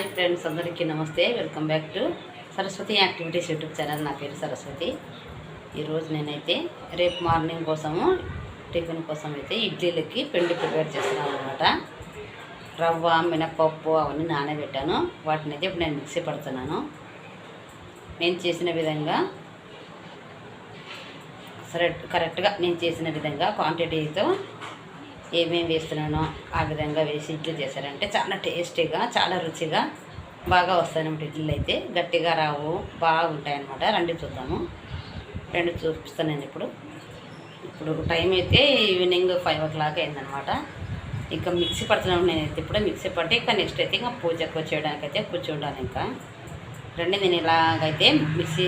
Hi friends అందరికీ నమస్తే. Welcome back to Saraswathi activities YouTube channel. నా పేరు సరస్వతి. ఈరోజు నేనైతే రేపు మార్నింగ్ కోసము టిఫిన్ కోసం అయితే ఇడ్లీలకి పిండి ప్రిపేర్ చేస్తున్నాను అనమాట రవ్వ మినపప్పు అవన్నీ నానబెట్టాను. వాటిని అయితే ఇప్పుడు నేను మిక్సీ పడుతున్నాను. నేను చేసిన విధంగా సరే కరెక్ట్గా నేను చేసిన విధంగా క్వాంటిటీతో ఏమేమి వేస్తున్నానో ఆ విధంగా వేసి ఇడ్లీ చేశారంటే చాలా టేస్టీగా చాలా రుచిగా బాగా వస్తాయన్నమాట ఇడ్లీలు అయితే. గట్టిగా రావు బాగుంటాయన్నమాట. రండి చూద్దాము. రెండు చూపిస్తాను నేను ఇప్పుడు. ఇప్పుడు టైం అయితే ఈవినింగ్ ఫైవ్ ఓ క్లాక్ అయిందనమాట ఇంకా మిక్సీ పడుతున్నాను నేనైతే ఇప్పుడు మిక్సీ పట్టి ఇంకా నెక్స్ట్ అయితే ఇంకా పూజకు చేయడానికి అయితే కూర్చుంటాను ఇంకా. రండి నేను ఇలాగైతే మిక్సీ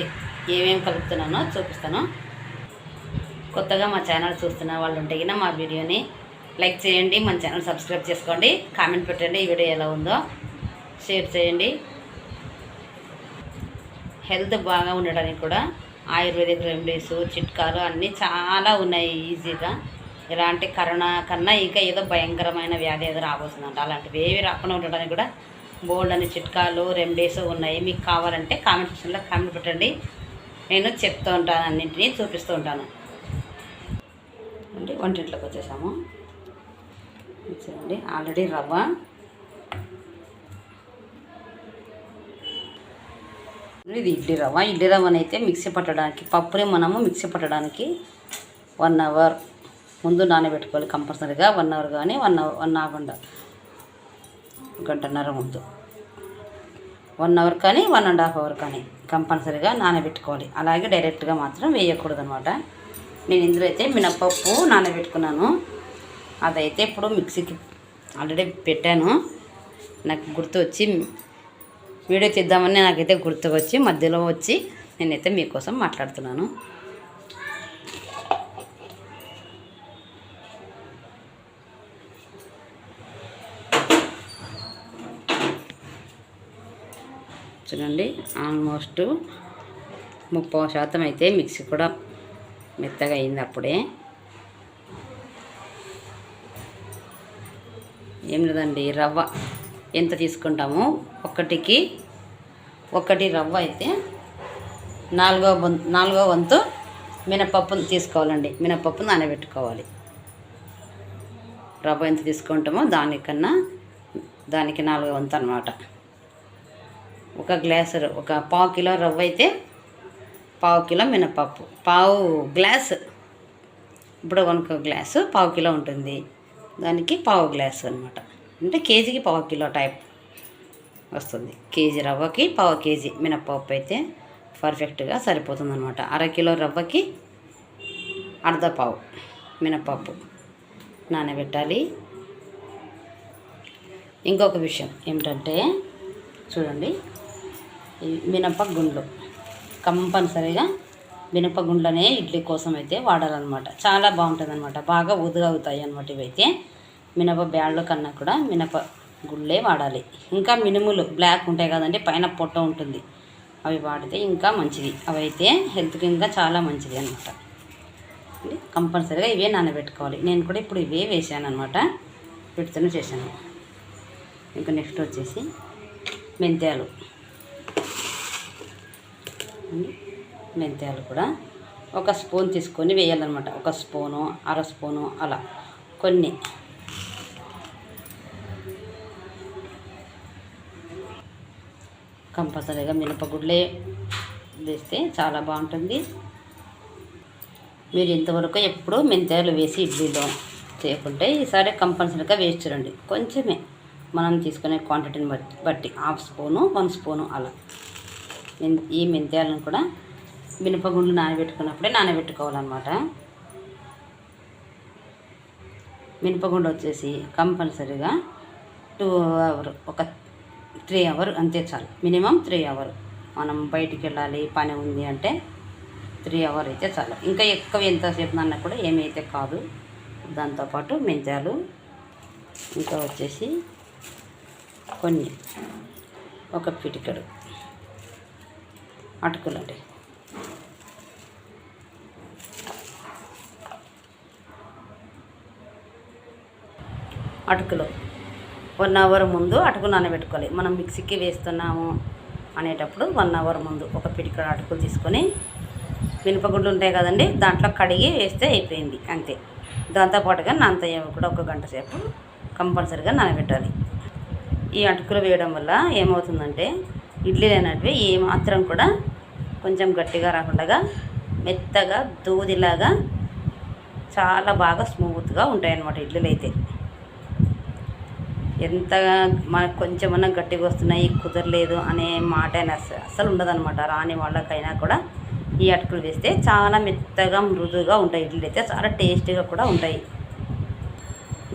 ఏమేమి కలుపుతున్నానో చూపిస్తాను. కొత్తగా మా ఛానల్ చూస్తున్న వాళ్ళు ఉంటే మా వీడియోని లైక్ చేయండి మన ఛానల్ సబ్స్క్రైబ్ చేసుకోండి కామెంట్ పెట్టండి ఈ వీడియో ఎలా ఉందో షేర్ చేయండి. హెల్త్ బాగా ఉండడానికి కూడా ఆయుర్వేదిక్ రెమెడీస్ చిట్కాలు అన్నీ చాలా ఉన్నాయి ఈజీగా. ఇలాంటి కరోనా కన్నా ఇంకా ఏదో భయంకరమైన వ్యాధి ఏదో రాబోతుందంట. అలాంటివి ఏవి రాకుండా ఉండడానికి కూడా బోల్డ్ అని చిట్కాలు రెమెడీస్ ఉన్నాయి. మీకు కావాలంటే కామెంట్ సెక్షన్లో కామెంట్ పెట్టండి. నేను చెప్తూ ఉంటాను అన్నింటినీ చూపిస్తూ ఉంటాను. అంటే వంటింట్లోకి వచ్చేసాము. చూడండి ఆల్రెడీ రవ్వ. ఇది ఇడ్లీ రవ్వ. ఇడ్లీ రవ్వని అయితే మిక్సీ పట్టడానికి పప్పుని మనము మిక్సీ పట్టడానికి వన్ అవర్ ముందు నానబెట్టుకోవాలి కంపల్సరీగా. వన్ అవర్ కానీ వన్ అవర్ వన్ అవర్ గంటన్నర ముందు. వన్ అవర్ కానీ వన్ అండ్ హాఫ్ అవర్ కానీ కంపల్సరీగా నానబెట్టుకోవాలి. అలాగే డైరెక్ట్గా మాత్రం వేయకూడదు అనమాట నేను ఇందులో అయితే మినపప్పు నానబెట్టుకున్నాను. అదైతే ఇప్పుడు మిక్సీకి ఆల్రెడీ పెట్టాను. నాకు గుర్తు వచ్చి వీడియో తీద్దామని నాకైతే గుర్తుకు వచ్చి మధ్యలో వచ్చి నేనైతే మీకోసం మాట్లాడుతున్నాను. చూడండి ఆల్మోస్ట్ ముప్పై శాతం అయితే మిక్సీ కూడా మెత్తగా అయింది అప్పుడే. ఏం లేదండి రవ్వ ఎంత తీసుకుంటామో ఒకటికి ఒకటి రవ్వ అయితే నాలుగో వంతు నాలుగో వంతు మినపప్పును తీసుకోవాలండి. మినపప్పు నానబెట్టుకోవాలి. రవ్వ ఎంత తీసుకుంటామో దానికన్నా దానికి నాలుగో వంతు అనమాట ఒక గ్లాసు ఒక పావు కిలో రవ్వ అయితే పావు కిలో మినపప్పు. పావు గ్లాసు ఇప్పుడు కొనుక్కో గ్లాసు పావు కిలో ఉంటుంది. దానికి పావు గ్లాసు అనమాట అంటే కేజీకి పావు కిలో టైప్ వస్తుంది. కేజీ రవ్వకి పావు కేజీ మినపప్పు అయితే పర్ఫెక్ట్గా సరిపోతుంది అనమాట అర కిలో రవ్వకి అర్ధ పావు మినపప్పు నానబెట్టాలి. ఇంకొక విషయం ఏమిటంటే చూడండి మినప్ప గుండ్లు కంపల్సరీగా మినపగుండ్లనే ఇడ్లీ కోసం అయితే వాడాలన్నమాట. చాలా బాగుంటుంది అనమాట బాగా ఉదుగు అవుతాయి అనమాట ఇవైతే. మినప బ్యాళ్ళ కన్నా కూడా మినప గుళ్ళే వాడాలి. ఇంకా మినుములు బ్లాక్ ఉంటాయి కదండి పైన పొట్ట ఉంటుంది. అవి వాడితే ఇంకా మంచిది. అవి అయితే హెల్త్కి ఇంకా చాలా మంచిది అనమాట కంపల్సరీగా ఇవే నానబెట్టుకోవాలి. నేను కూడా ఇప్పుడు ఇవే వేసాను అనమాట వీటితోనే చేశాను. ఇంకా నెక్స్ట్ వచ్చేసి మెంతాలు మెంతాలు కూడా ఒక స్పూన్ తీసుకొని వేయాలన్నమాట. ఒక స్పూను అర స్పూను అలా. కొన్ని. కంపల్సరీగా మినపగుడ్లే వేస్తే చాలా బాగుంటుంది. మీరు ఇంతవరకు ఎప్పుడు మెంతాలు వేసి ఇడ్లీలో చేయకుంటే ఈసారి కంపల్సరీగా వేసి చూడండి. కొంచెమే. మనం తీసుకునే క్వాంటిటీని బట్టి. బట్టి. హాఫ్ స్పూను వన్ స్పూను అలా. ఈ మెంతాలను కూడా మినపగుండ్లు నానబెట్టుకున్నప్పుడే నానబెట్టుకోవాలన్నమాట. మినపగుండు వచ్చేసి కంపల్సరీగా టూ అవర్ ఒక త్రీ అవర్ అంతే చాలు. Minimum three hour. మనం బయటికి వెళ్ళాలి పని ఉంది అంటే త్రీ అవర్ అయితే చాలు. ఇంకా ఎక్కువ ఎంతసేపు అన్నా కూడా ఏమైతే కాదు దాంతోపాటు మెంతాలు. ఇంకా వచ్చేసి కొన్ని ఒక పిటికెడు. అటుకులండి అటుకులు. వన్ అవర్ ముందు అటుకు నానబెట్టుకోవాలి. మనం మిక్సీకి వేస్తున్నాము అనేటప్పుడు వన్ అవర్ ముందు ఒక పిడికడ అటుకులు తీసుకొని మినపగుడ్లు ఉంటాయి కదండి దాంట్లో కడిగి వేస్తే అయిపోయింది అంతే. దాంతోపాటుగా నానతయ్య కూడా ఒక గంట సేపు కంపల్సరీగా నానబెట్టాలి. ఈ అటుకులు వేయడం వల్ల ఏమవుతుందంటే ఇడ్లీలు అనేటివి ఏ మాత్రం కూడా కొంచెం గట్టిగా రాకుండా మెత్తగా దూదిలాగా చాలా బాగా స్మూత్గా ఉంటాయి అన్నమాట ఇడ్లీలు అయితే ఎంత మనకు కొంచెమన్నా గట్టిగా వస్తున్నాయి కుదరలేదు అనే మాట అయినా ఉండదనమాట ఉండదన్నమాట. రాని వాళ్ళకైనా కూడా ఈ అటుకులు వేస్తే చాలా మెత్తగా మృదువుగా ఉంటాయి. ఇడ్లీలు అయితే చాలా టేస్టీగా కూడా ఉంటాయి.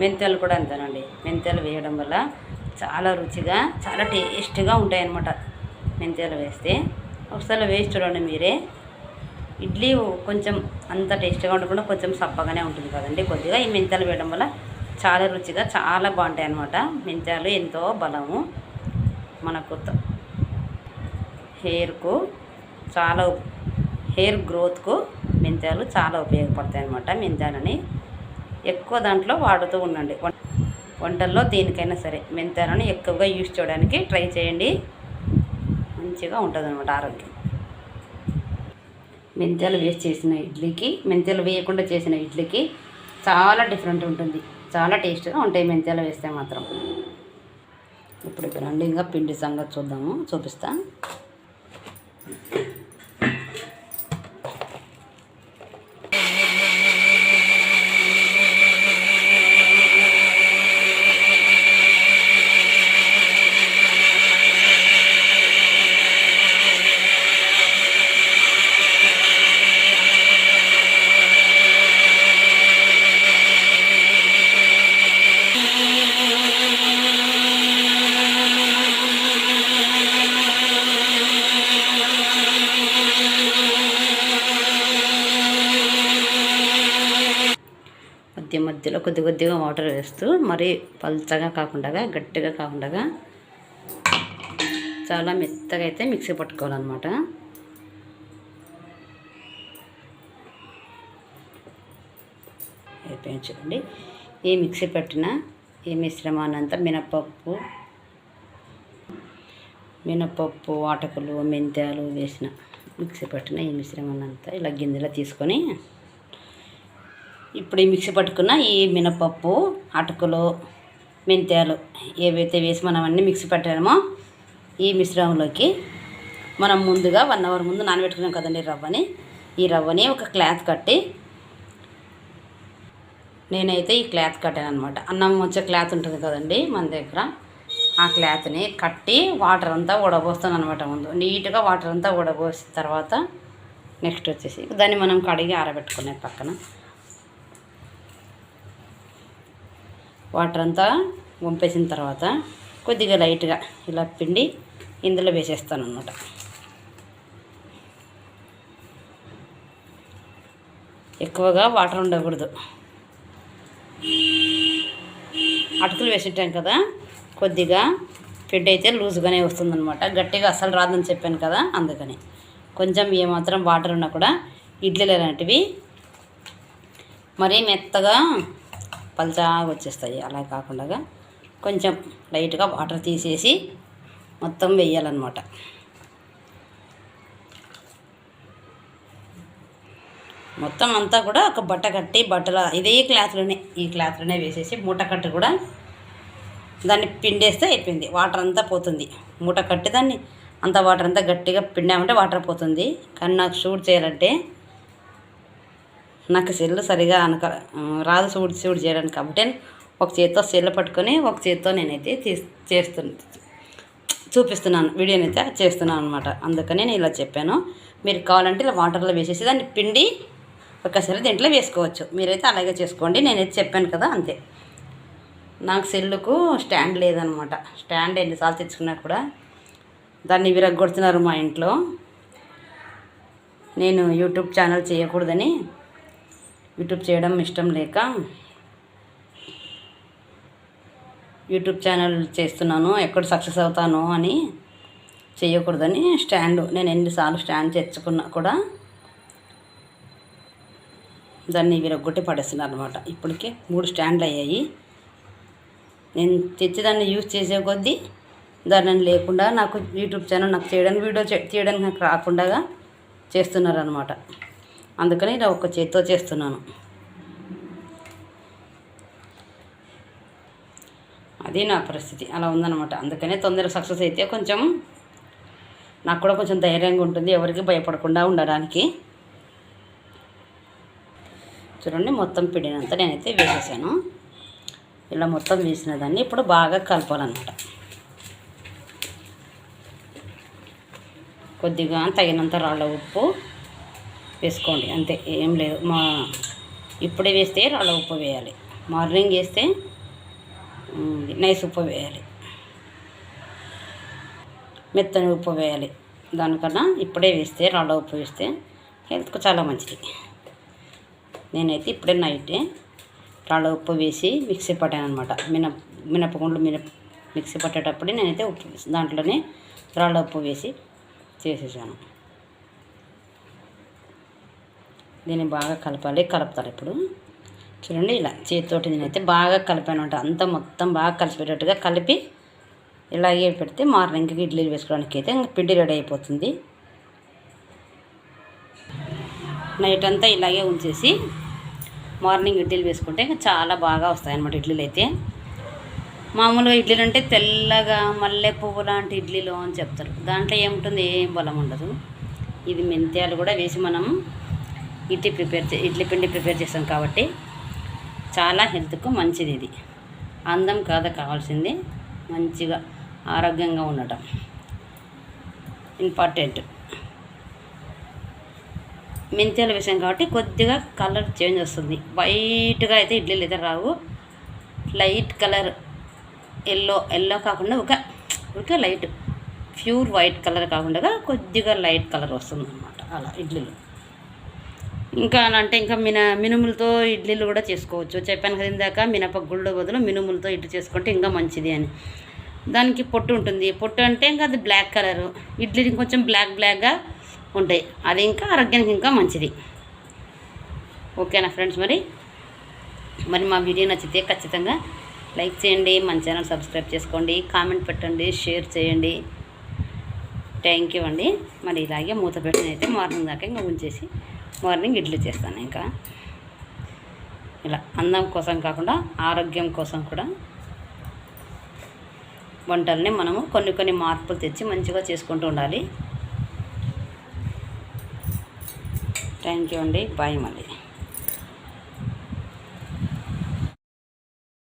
మెంతులు కూడా అంతేనండి. మెంతులు వేయడం వల్ల చాలా రుచిగా చాలా టేస్టీగా ఉంటాయి అన్నమాట మెంతెలు వేస్తే ఒకసారి వేసి చూడండి మీరే. ఇడ్లీ కొంచెం అంత టేస్టీగా ఉండకుండా కొంచెం సప్పగానే ఉంటుంది కదండి. కొద్దిగా ఈ మెంతులు వేయడం వల్ల చాలా రుచిగా చాలా బాగుంటాయి అన్నమాట మెంతాలు ఎంతో బలము. మనకు హెయిర్కు చాలా హెయిర్ గ్రోత్కు మెంతాలు చాలా ఉపయోగపడతాయి అనమాట మెంతాలని. ఎక్కువ దాంట్లో వాడుతూ ఉండండి. వంటల్లో దేనికైనా సరే మెంతాలను ఎక్కువగా యూజ్ చేయడానికి ట్రై చేయండి. మంచిగా ఉంటుంది అనమాట ఆరోగ్యం. మెంతాలు వేసి చేసిన ఇడ్లీకి మెంతాలు వేయకుండా చేసిన ఇడ్లీకి చాలా డిఫరెంట్ ఉంటుంది. చాలా టేస్ట్గా ఉంటాయి మెంతాలు వేస్తే మాత్రం. ఇప్పుడు ఇక్కడ రండి ఇంకా పిండి సంగతి చూద్దాము చూపిస్తాను మధ్య కొద్ది కొద్దిగా వాటర్ వేస్తూ మరీ పల్చగా కాకుండా గట్టిగా కాకుండా చాలా మెత్తగా అయితే మిక్సీ పట్టుకోవాలన్నమాట. అయిపోయింది చూడండి. ఈ మిక్సీ పట్టిన ఈ మిశ్రమాన్ని అంతా మినపప్పు మినపప్పు వాటకులు మెంతాలు వేసిన మిక్సీ పట్టిన ఈ మిశ్రమాన్ని అంతా ఇలా గిన్నెలో తీసుకొని ఇప్పుడు ఈ మిక్సీ పట్టుకున్న ఈ మినపప్పు అటుకులు మెంతాలు ఏవైతే వేసి మనం అన్నీ మిక్సీ పెట్టామో ఈ మిశ్రమంలోకి మనం ముందుగా వన్ అవర్ ముందు నానబెట్టుకున్నాం కదండి రవ్వని. ఈ రవ్వని ఒక క్లాత్ కట్టి నేనైతే ఈ క్లాత్ కట్టాను అనమాట అన్నం వచ్చే క్లాత్ ఉంటుంది కదండి మన దగ్గర. ఆ క్లాత్ని కట్టి వాటర్ అంతా ఉడబోస్తాను అనమాట ముందు. నీట్గా వాటర్ అంతా ఉడబోసిన తర్వాత నెక్స్ట్ వచ్చేసి దాన్ని మనం కడిగి ఆరబెట్టుకునే పక్కన వాటర్ అంతా వంపేసిన తర్వాత కొద్దిగా లైట్గా ఇలా పిండి ఇందులో వేసేస్తాను అన్నమాట. ఎక్కువగా వాటర్ ఉండకూడదు. అటుకులు వేసేటాం కదా కొద్దిగా పిండి అయితే లూజ్గానే వస్తుందన్నమాట. గట్టిగా అసలు రాదని చెప్పాను కదా అందుకని. కొంచెం ఏమాత్రం వాటర్ ఉన్నా కూడా ఇడ్లీలు అలాంటివి మరీ మెత్తగా పల్చగా వచ్చేస్తాయి. అలా కాకుండా కొంచెం లైట్గా వాటర్ తీసేసి మొత్తం వేయాలన్నమాట. మొత్తం అంతా కూడా ఒక బట్ట కట్టి బట్టల ఇదే క్లాత్లోనే ఈ క్లాత్లోనే వేసేసి మూట కట్టి కూడా దాన్ని పిండేస్తే అయిపోయింది. వాటర్ అంతా పోతుంది. మూట కట్టి దాన్ని అంత వాటర్ అంతా గట్టిగా పిండామంటే వాటర్ పోతుంది. కానీ నాకు షూట్ చేయాలంటే నాకు సెల్లు సరిగా అనక రాదు షూట్ షూట్ చేయడానికి కాబట్టి ఒక చేత్తో సెల్లు పట్టుకొని ఒక చేత్తో నేనైతే తీ చేస్తున్నా చూపిస్తున్నాను వీడియోనైతే చేస్తున్నాను అనమాట అందుకని నేను ఇలా చెప్పాను. మీరు కావాలంటే ఇలా వాటర్లో వేసేసి దాన్ని పిండి ఒకసారి దీంట్లో వేసుకోవచ్చు. మీరైతే అలాగే చేసుకోండి. నేనైతే చెప్పాను కదా అంతే. నాకు సెల్లుకు స్టాండ్ లేదనమాట స్టాండ్ ఎన్నిసార్లు తెచ్చుకున్నా కూడా దాన్ని విరగొడుతున్నారు మా ఇంట్లో. నేను యూట్యూబ్ ఛానల్ చేయకూడదని యూట్యూబ్ చేయడం ఇష్టం లేక యూట్యూబ్ ఛానల్ చేస్తున్నాను ఎక్కడ సక్సెస్ అవుతాను అని చేయకూడదని స్టాండ్ నేను ఎన్నిసార్లు స్టాండ్ తెచ్చుకున్నా కూడా దాన్ని విరగొట్టి పడేస్తున్నారు అనమాట ఇప్పటికే మూడు స్టాండ్లు అయ్యాయి. నేను తెచ్చి దాన్ని యూజ్ చేసే కొద్దీ దాన్ని లేకుండా నాకు యూట్యూబ్ ఛానల్ నాకు చేయడానికి వీడియో చే- చేయడానికి నాకు రాకుండా చేస్తున్నారు అనమాట అందుకని ఇలా ఒక చేతితో చేస్తున్నాను. అది నా పరిస్థితి. అలా ఉందన్నమాట. అందుకనే తొందరగా సక్సెస్ అయితే కొంచెం నాకు కూడా కొంచెం ధైర్యంగా ఉంటుంది. ఎవరికి భయపడకుండా ఉండడానికి. చూడండి మొత్తం పిడినంత నేనైతే వేసేసాను. ఇలా మొత్తం వేసిన దాన్ని ఇప్పుడు బాగా కలపాలన్నమాట. కొద్దిగా తగినంత రాళ్ళ ఉప్పు వేసుకోండి అంతే ఏం లేదు. మా ఇప్పుడే వేస్తే రాళ్ళ ఉప్పు వేయాలి. మార్నింగ్ వేస్తే నైస్ ఉప్పు వేయాలి. మెత్తని ఉప్పు వేయాలి. దానికన్నా ఇప్పుడే వేస్తే రాళ్ళ ఉప్పు వేస్తే హెల్త్కు చాలా మంచిది. నేనైతే ఇప్పుడే నైటే రాళ్ళ ఉప్పు వేసి మిక్సీ పట్టాను అనమాట మినప మినపగుండ్లు మినప మిక్సీ పట్టేటప్పుడే నేనైతే ఉప్పు వేసి- దాంట్లోనే రాళ్ళ ఉప్పు వేసి చేసేసాను. దీన్ని బాగా కలపాలి. కలుపుతారు ఇప్పుడు. చూడండి ఇలా చేతితోటి నేనైతే బాగా కలిపాను అంట అంతా మొత్తం బాగా కలిపేటట్టుగా కలిపి ఇలాగే పెడితే మార్నింగ్కి ఇడ్లీలు వేసుకోవడానికి అయితే ఇంకా పిండి రెడీ అయిపోతుంది. నైట్ అంతా ఇలాగే ఉంచేసి మార్నింగ్ ఇడ్లీలు వేసుకుంటే ఇంకా చాలా బాగా వస్తాయన్నమాట ఇడ్లీలు అయితే. మామూలుగా ఇడ్లీలు అంటే తెల్లగా మల్లె పువ్వు లాంటి ఇడ్లీలు అని చెప్తారు. దాంట్లో ఏముంటుంది? ఏం బలం ఉండదు. ఇది మెంత్యాలు కూడా వేసి మనం ఇడ్లీ ప్రిపేర్ చే ఇడ్లీ పిండి ప్రిపేర్ చేస్తాం కాబట్టి చాలా హెల్త్కు మంచిది ఇది. అందం కాదు కావాల్సింది మంచిగా ఆరోగ్యంగా ఉండటం. ఇంపార్టెంట్. మెంతల విషయం కాబట్టి కొద్దిగా కలర్ చేంజ్ వస్తుంది. వైట్గా అయితే ఇడ్లీలు అయితే రావు. లైట్ కలర్ ఎల్లో ఎల్లో కాకుండా ఒక ఒక లైట్ ప్యూర్ వైట్ కలర్ కాకుండా కొద్దిగా లైట్ కలర్ వస్తుంది అన్నమాట అలా ఇడ్లీలు. ఇంకా అంటే ఇంకా మిన మినుములతో ఇడ్లీలు కూడా చేసుకోవచ్చు. చెప్పాను కదా ఇందాక మినపగుళ్ళు బదులు మినుములతో ఇడ్లీ చేసుకుంటే ఇంకా మంచిది అని. దానికి పొట్టు ఉంటుంది. పొట్టు అంటే ఇంకా అది బ్లాక్ కలరు. ఇడ్లీ కొంచెం బ్లాక్ బ్లాక్గా ఉంటాయి. అది ఇంకా ఆరోగ్యానికి ఇంకా మంచిది. ఓకేనా ఫ్రెండ్స్ మరి? మరి మా వీడియో నచ్చితే ఖచ్చితంగా లైక్ చేయండి మన ఛానల్ సబ్స్క్రైబ్ చేసుకోండి కామెంట్ పెట్టండి షేర్ చేయండి. థ్యాంక్ యూ అండి. మరి ఇలాగే మూత పెట్టినైతే అయితే మార్నింగ్ దాకా ఇంకా ఉంచేసి మార్నింగ్ ఇడ్లీ చేస్తాను ఇంకా. ఇలా అందం కోసం కాకుండా ఆరోగ్యం కోసం కూడా వంటల్ని మనము కొన్ని కొన్ని మార్పులు తెచ్చి మంచిగా చేసుకుంటూ ఉండాలి. థ్యాంక్ యూ అండి. బాయ్ మళ్ళీ.